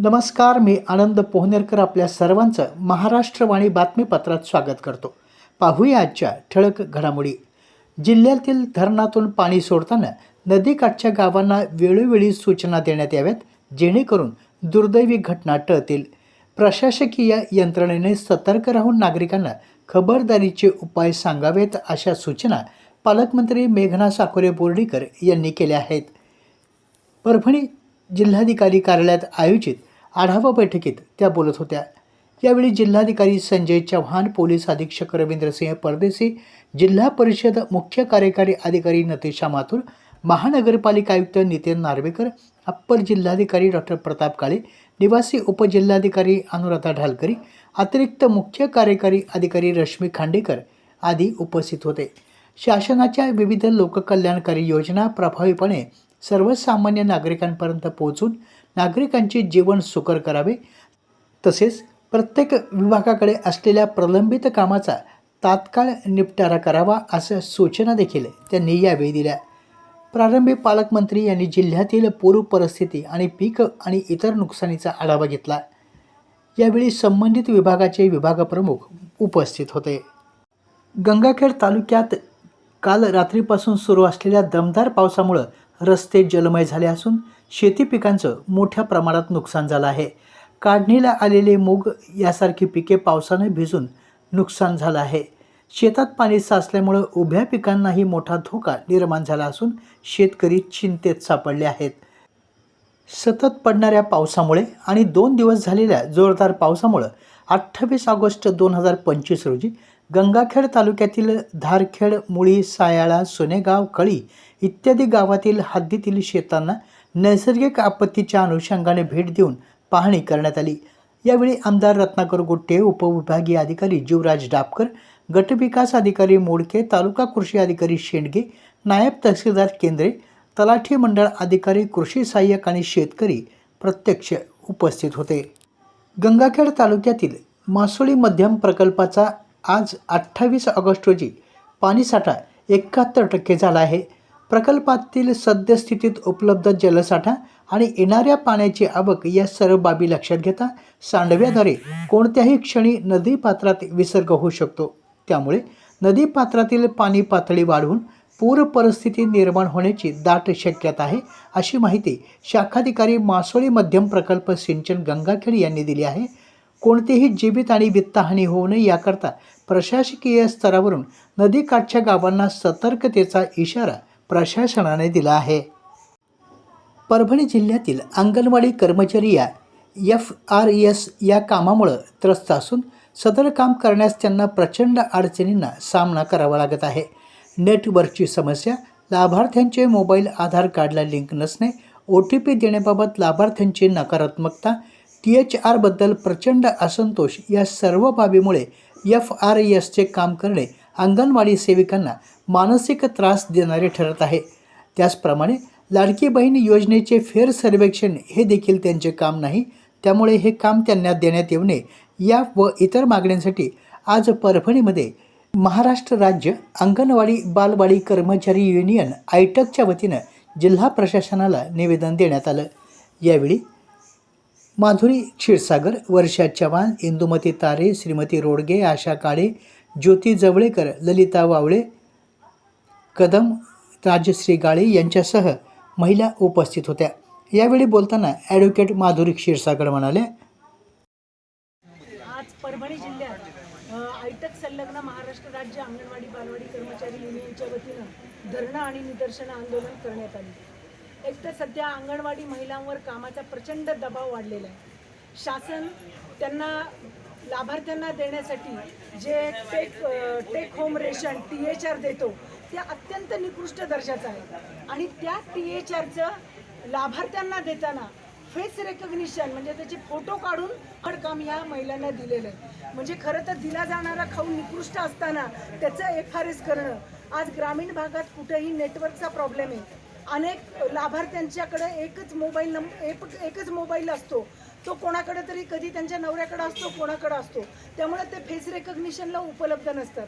नमस्कार मी आनंद पोहनेरकर आपल्या सर्वांचं महाराष्ट्रवाणी बातमीपत्रात स्वागत करतो. पाहूया आजच्या ठळक घडामोडी. जिल्ह्यातील धरणातून पाणी सोडताना नदीकाठच्या गावांना वेळोवेळी सूचना देण्यात याव्यात जेणेकरून दुर्दैवी घटना टळतील. प्रशासकीय यंत्रणेने सतर्क राहून नागरिकांना खबरदारीचे उपाय सांगावेत अशा सूचना पालकमंत्री मेघना साकोरे बोर्डीकर यांनी केल्या आहेत. परभणी जिल्हाधिकारी कार्यालयात आयोजित आढावा बैठकीत त्या बोलत होत्या. यावेळी जिल्हाधिकारी संजय चव्हाण पोलीस अधीक्षक रवींद्रसिंह परदेशी जिल्हा परिषद मुख्य कार्यकारी अधिकारी नतेशा माथुर महानगरपालिका आयुक्त नितीन नार्वेकर अप्पर जिल्हाधिकारी डॉक्टर प्रताप काळे निवासी उपजिल्हाधिकारी अनुराधा ढालकरी अतिरिक्त मुख्य कार्यकारी अधिकारी रश्मी खांडेकर आदी उपस्थित होते. शासनाच्या विविध लोककल्याणकारी योजना प्रभावीपणे सर्वसामान्य नागरिकांपर्यंत पोहोचून नागरिकांचे जीवन सुकर करावे. तसेच प्रत्येक विभागाकडे असलेल्या प्रलंबित कामाचा तात्काळ निपटारा करावा अशा सूचना देखील त्यांनी यावेळी दिल्या. प्रारंभी पालकमंत्री यांनी जिल्ह्यातील पूर परिस्थिती आणि पीक आणि इतर नुकसानीचा आढावा घेतला. यावेळी संबंधित विभागाचे विभागप्रमुख उपस्थित होते. गंगाखेड तालुक्यात काल रात्रीपासून सुरू असलेल्या दमदार पावसामुळं रस्ते जलमय झाले असून शेती पिकांचं मोठ्या प्रमाणात नुकसान झालं आहे. काढणीला आलेले मूग यासारखी पिके पावसाने भिजून नुकसान झालं आहे. शेतात पाणी साचल्यामुळं उभ्या पिकांनाही मोठा धोका निर्माण झाला असून शेतकरी चिंतेत सापडले आहेत. सतत पडणाऱ्या पावसामुळे आणि दोन दिवस झालेल्या जोरदार पावसामुळं अठ्ठावीस ऑगस्ट दोन हजार पंचवीस रोजी गंगाखेड तालुक्यातील धारखेड मुळी सायाळा सोनेगाव कळी इत्यादी गावातील हद्दीतील शेतांना नैसर्गिक आपत्तीच्या अनुषंगाने भेट देऊन पाहणी करण्यात आली. यावेळी आमदार रत्नाकर गुट्टे उपविभागीय अधिकारी जीवराज डापकर गटविकास अधिकारी मोडके तालुका कृषी अधिकारी शेंडगे नायब तहसीलदार केंद्रे तलाठी मंडळ अधिकारी कृषी सहाय्यक आणि शेतकरी प्रत्यक्ष उपस्थित होते. गंगाखेड तालुक्यातील मासोळी मध्यम प्रकल्पाचा आज अठ्ठावीस ऑगस्ट रोजी पाणीसाठा एकाहत्तर टक्के झाला आहे. प्रकल्पातील सद्यस्थितीत उपलब्ध जलसाठा आणि येणाऱ्या पाण्याची आवक या सर्व बाबी लक्षात घेता सांडव्याद्वारे कोणत्याही क्षणी नदीपात्रात विसर्ग होऊ शकतो. त्यामुळे नदीपात्रातील पाणी पातळी वाढवून पूर परिस्थिती निर्माण होण्याची दाट शक्यता आहे अशी माहिती शाखाधिकारी मासोळी मध्यम प्रकल्प सिंचन गंगाखेड यांनी दिली आहे. कोणतीही जीवित आणि वित्तहानी होऊ नये याकरता प्रशासकीय स्तरावरून नदीकाठच्या गावांना सतर्कतेचा इशारा प्रशासनाने दिला आहे. परभणी जिल्ह्यातील अंगणवाडी कर्मचारी या एफ आर एस या कामामुळं त्रस्त असून सदर काम करण्यास त्यांना प्रचंड अडचणींना सामना करावा लागत आहे. नेटवर्कची समस्या लाभार्थ्यांचे मोबाईल आधार कार्डला लिंक नसणे ओ टी पी देण्याबाबत लाभार्थ्यांची नकारात्मकता टी एच आरबद्दल प्रचंड असंतोष या सर्व बाबीमुळे एफ आर एसचे काम करणे अंगणवाडी सेविकांना मानसिक त्रास देणारे ठरत आहे. त्याचप्रमाणे लाडकी बहीण योजनेचे फेर सर्वेक्षण हे देखील त्यांचे काम नाही. त्यामुळे हे काम त्यांना देण्यात येऊ नये. या व इतर मागण्यांसाठी आज परभणीमध्ये महाराष्ट्र राज्य अंगणवाडी बालवाडी कर्मचारी युनियन आयटकच्या वतीनं जिल्हा प्रशासनाला निवेदन देण्यात आलं. यावेळी माधुरी क्षीरसागर वर्षा चव्हाण इंदुमती तारे श्रीमती रोडगे आशा काळे ज्योती जवळेकर ललिता वावळे कदम राजश्री गाळे यांच्यासह महिला उपस्थित होत्या. यावेळी बोलताना ॲडव्होकेट माधुरी क्षीरसागर म्हणाल्या आज परभणी जिल्ह्यात आयटक संलग्न महाराष्ट्र राज्य अंगणवाडी बालवाडी कर्मचारी युनियनच्या वतीनं धरणं आणि निदर्शनं आंदोलन करण्यात आले. एक तर सध्या अंगणवाडी महिलांवर कामाचा प्रचंड दबाव वाढलेला आहे. शासन त्यांना लाभार्थ्यांना देण्यासाठी जे take take home ration T H R देतो ते अत्यंत निकृष्ट दर्जाचं आहे. आणि त्या टी एच आरचं लाभार्थ्यांना देताना फेस रेकग्निशन म्हणजे त्याचे फोटो काढून खडकाम काम ह्या महिलांना दिलेलं आहे. म्हणजे खरं तर दिला जाणारा खाऊ निकृष्ट असताना त्याचं एफ आर एस करणं आज ग्रामीण भागात कुठेही नेटवर्कचा प्रॉब्लेम आहे. अनेक लाभार्थ्यांच्याकडे एकच मोबाईल नंब एक एकच मोबाईल असतो. तो कोणाकडे तरी कधी त्यांच्या नवऱ्याकडे असतो कोणाकडे असतो. त्यामुळे ते फेस रेकग्निशनला उपलब्ध नसतात.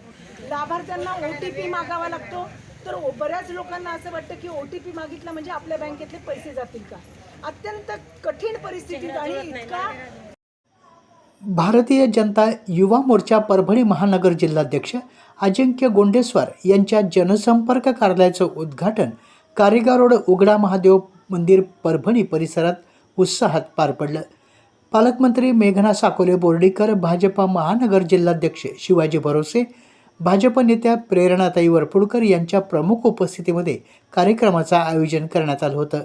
लाभार्थ्यांना ओ टी पी मागावा लागतो. तर बऱ्याच लोकांना असं वाटतं की ओ टी पी मागितला म्हणजे आपल्या बँकेतले पैसे जातील का? अत्यंत कठीण परिस्थितीत आणि इतका भारतीय जनता युवा मोर्चा परभणी महानगर जिल्हाध्यक्ष अजिंक्य गोंडेस्वार यांच्या जनसंपर्क कार्यालयाचं उद्घाटन कारेगाव रोड उघडा महादेव मंदिर परभणी परिसरात उत्साहात पार पडलं. पालकमंत्री मेघना साकोले बोर्डीकर भाजपा महानगर जिल्हाध्यक्ष शिवाजी भरोसे भाजप नेत्या प्रेरणाताई वरपुडकर यांच्या प्रमुख उपस्थितीमध्ये कार्यक्रमाचं आयोजन करण्यात आलं होतं.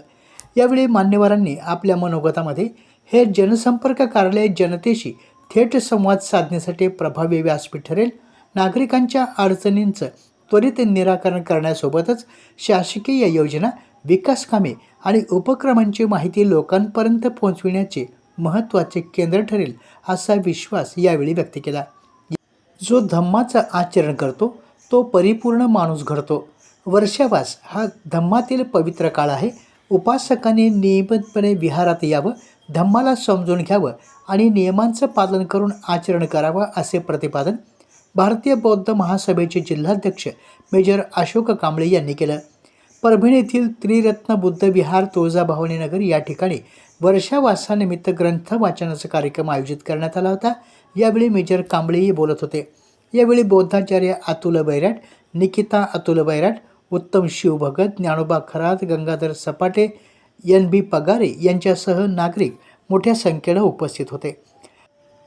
यावेळी मान्यवरांनी आपल्या मनोगतामध्ये हे जनसंपर्क कार्यालय जनतेशी थेट संवाद साधण्यासाठी प्रभावी व्यासपीठ ठरेल. नागरिकांच्या अडचणींचं त्वरित निराकरण करण्यासोबतच शासकीय योजना विकास कामे आणि उपक्रमांची माहिती लोकांपर्यंत पोहोचविण्याचे महत्त्वाचे केंद्र ठरेल असा विश्वास यावेळी व्यक्त केला. जो धम्माचं आचरण करतो तो परिपूर्ण माणूस घडतो. वर्षावास हा धम्मातील पवित्र काळ आहे. उपासकांनी नियमितपणे विहारात यावं धम्माला समजून घ्यावं आणि नियमांचं पालन करून आचरण करावं असे प्रतिपादन भारतीय बौद्ध महासभेचे जिल्हाध्यक्ष मेजर अशोक कांबळे यांनी केलं. परभणी येथील त्रिरत्न बुद्ध विहार तुळजाभवानी या ठिकाणी वर्षावासानिमित्त ग्रंथ वाचनाचा कार्यक्रम आयोजित करण्यात आला होता. यावेळी मेजर कांबळेही बोलत होते. यावेळी बौद्धाचार्य अतुल बैराट निकिता अतुल बैराट उत्तम शिवभगत ज्ञानोबा खरात गंगाधर सपाटे एन बी पगारे यांच्यासह नागरिक मोठ्या संख्येनं उपस्थित होते.